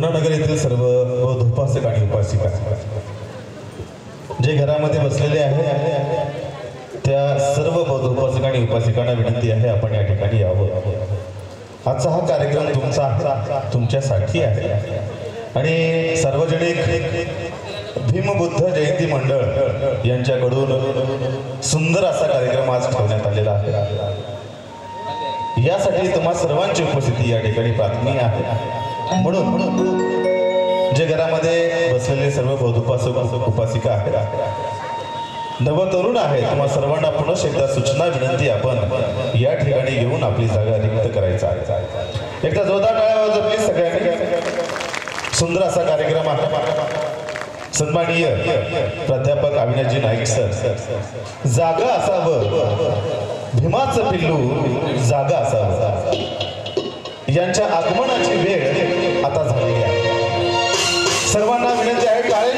पूर्णानगर येथील सर्व बौद्ध उपासक आणि उपासिका जे घरामध्ये बसलेले आहे त्या सर्व बौद्ध आणि उपासिकांना विनंती आहे आपण या ठिकाणी यावं. आजचा हा कार्यक्रम तुमचा तुमच्यासाठी आहे. आणि सार्वजनिक भीमबुद्ध जयंती मंडळ यांच्याकडून सुंदर असा कार्यक्रम आज ठेवण्यात आलेला आहे. यासाठी तुम्हा सर्वांची उपस्थिती या ठिकाणी प्रार्थनीय आहे. म्हणून जे घरामध्ये बसलेले सर्व बौद्ध उपासक उपासिका आहेत. नवतरुण आहे. तुम्हा सर्वांना पुनश एकदा सूचना विनंती आपण या ठिकाणी येऊन आपली जागा रिक्त करायचा आहे. एकदा जोरदार टाळ्यावर वाजवा प्लीज सगळ्यांनी. सुंदर असा कार्यक्रम आहे. सन्माननीय प्राध्यापक अविनाशजी नाईक सर. जागा असावं. भीमाचं पिल्लू जागा असावं. यांच्या आगमनाची वेळ आता झालेली आहे. सर्वांना विनंती आहे काळे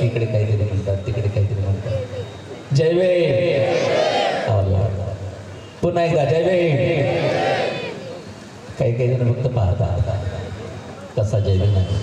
इकडे काहीतरी म्हणतात तिकडे काहीतरी म्हणतात. जय पुन्हा एकदा जय काही काही जण फक्त पाहता कसा जयवे नाही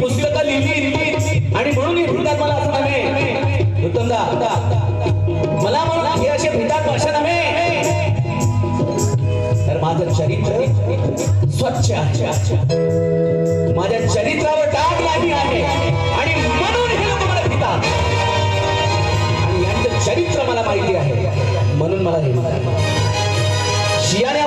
पुस्तकं लिहिली आणि म्हणून ही भूतात मला असं नव्हे. उत्तमदा मला म्हणून हे असे भूतात भाषा नव्हे. तर माझं चरित्र स्वच्छ आहे. माझ्या चरित्रावर डाग लागली आहे. आणि म्हणून हे लोक मला भितात आणि यांचं चरित्र मला माहिती आहे. म्हणून मला हे म्हणतात. शियाने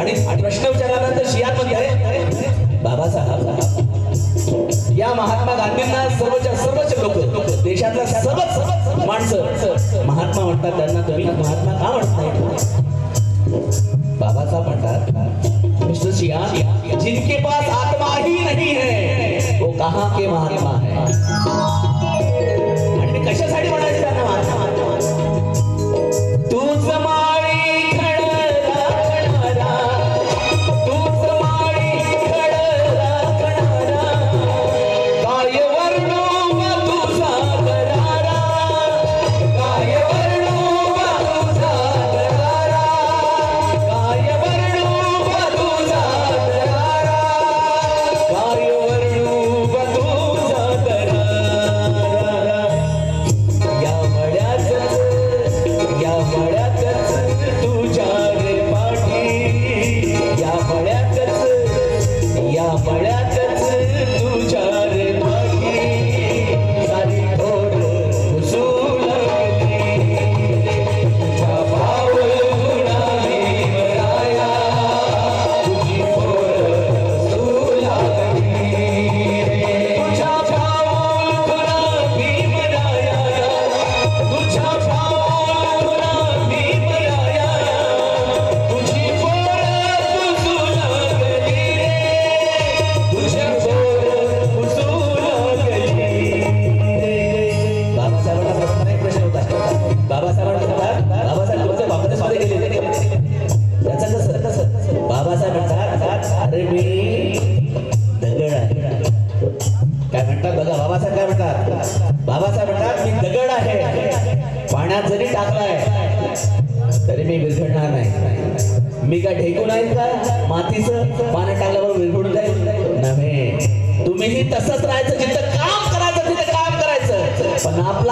आणि प्रश्न विचारल्यानंतर शियान म्हणते बाबासाहेब या महात्मा गांधींना सर्वच्या सर्वच लोक देशातल्या सर्वच माणसं महात्मा म्हणतात त्यांना तुम्ही महात्मा का म्हणताय बाबासाहेब म्हणतात मिस्टर शिया जिनके पास आत्मा ही नाही है वो कहा के महात्मा है? आणि कशासाठी म्हणायचं त्यांना? महात्मा तूच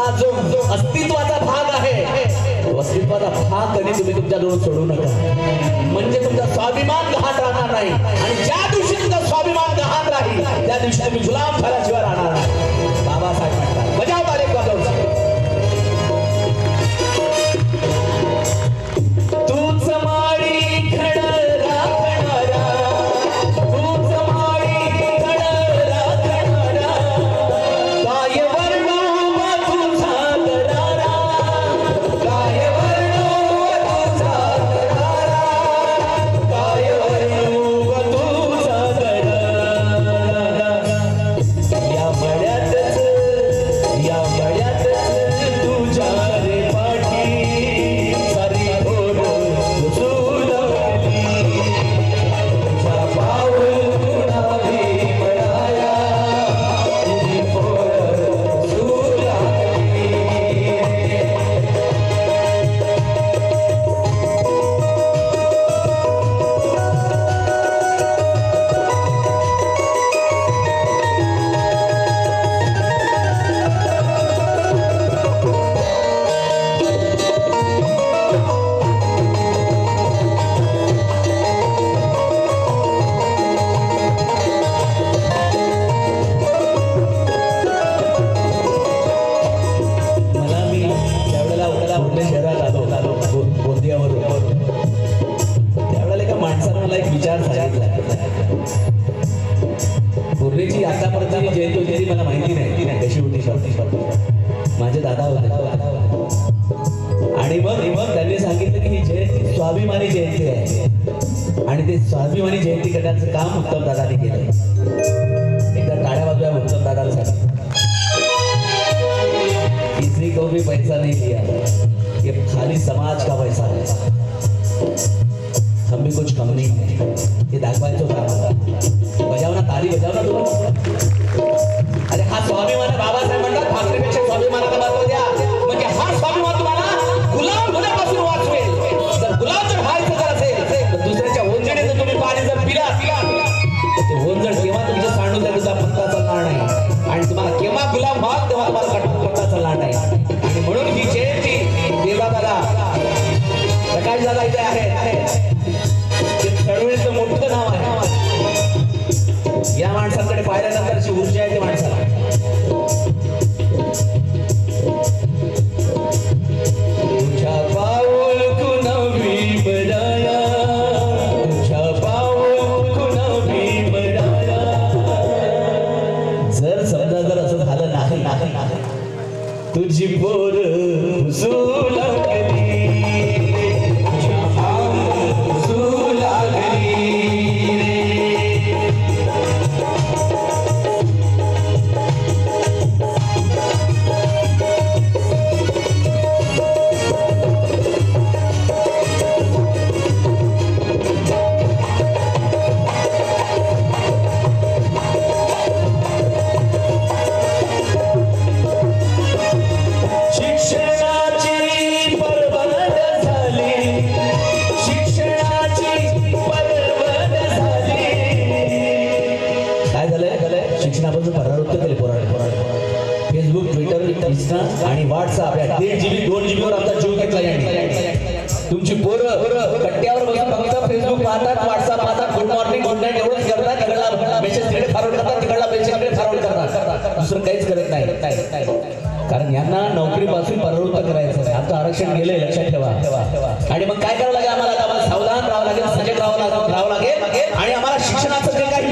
हा जो अस्तित्वाचा भाग आहे. तो अस्तित्वाचा भाग कधी तुम्ही तुमच्याजवळ सोडू नका. म्हणजे तुमचा स्वाभिमान गहात राहणार नाही. आणि ज्या दिवशी तुमचा स्वाभिमान गहात राहील त्या दिवशी तुम्ही गुलाम झाल्याशिवाय राहणार आणि मग मग त्यांनी सांगितलं की ही जयंती स्वाभिमानी जयंती आहे. आणि ते स्वाभिमानी जयंती करण्याचं काम उत्तम दादाने केलं. एकदा टाळ्या बाजूया उत्तम दादांसाठी. किसी को भी पैसा नहीं लिया ये खाली समाज का पैसा है would दुसरं काहीच करत नाही. कारण यांना नोकरीपासून परवृत्त करायचं आता आरक्षण गेलंय लक्षात ठेवा. आणि मग काय करावं लागेल? आम्हाला सावधान राहावं लागेल सजग राहावं लागेल राहावं लागेल. आणि आम्हाला शिक्षणाचं जे काही